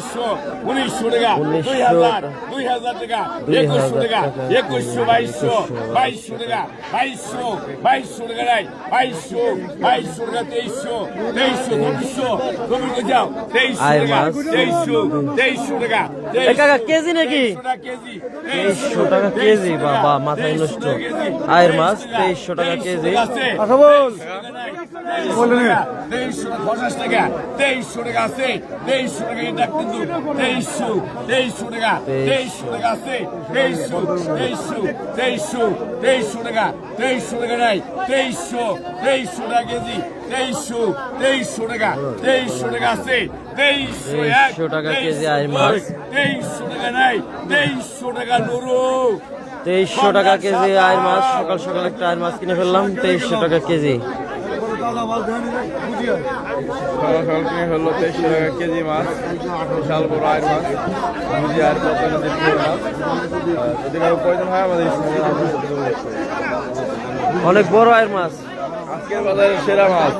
উনিশশো উনিশশো টাকা দুই হাজার দুই হাজার টাকা একুশশো টাকা একুশশো বাইশশো বাইশশো টাকা বাইশশো বাইশশো টাকা নাই বাইশশো বাইশশো টাকা তেইশশো তেইশশো চব্বিশশো চব্বিশ যাও তেইশশো টাকা। তেইশশো তেইশশো টাকা কাকা কেজি নাকি? তেইশশো টাকা কেজি তেইশশো টাকা কেজি বাবা মাথায় নষ্ট। আয়ের মাছ তেইশশো টাকা কেজি। কথা বল। তেইশশো পঞ্চাশ টাকা তেইশশো টাকা আছে তেইশশো টাকা কিন্তু তেইশশো তেইশশো টাকা তেইশশো টাকা আছে তেইশশো তেইশশো তেইশশো তেইশশো টাকা তেইশশো টাকা নাই তেইশশো তেইশশো টাকা কেজি তেইশশো তেইশশো টাকা তেইশশো টাকা আছে তেইশশো এক, 2300 টাকা কেজি আয়ের মাছ। তেইশশো টাকা নাই তেইশশো টাকা নুরু তেইশশো টাকা কেজি আয়ের মাছ সকাল সকাল একটা আয়ের মাছ কিনে ফেললাম তেইশশো টাকা কেজি হলো তেইশশো টাকা কেজি মাছ বিশাল বড় আয়ের মাছ বুঝি আর মাছ। যদি কারও প্রয়োজন হয় আমাদের অনেক বড় আয়ের মাছ। আজকের বাজারের সেরা মাছ।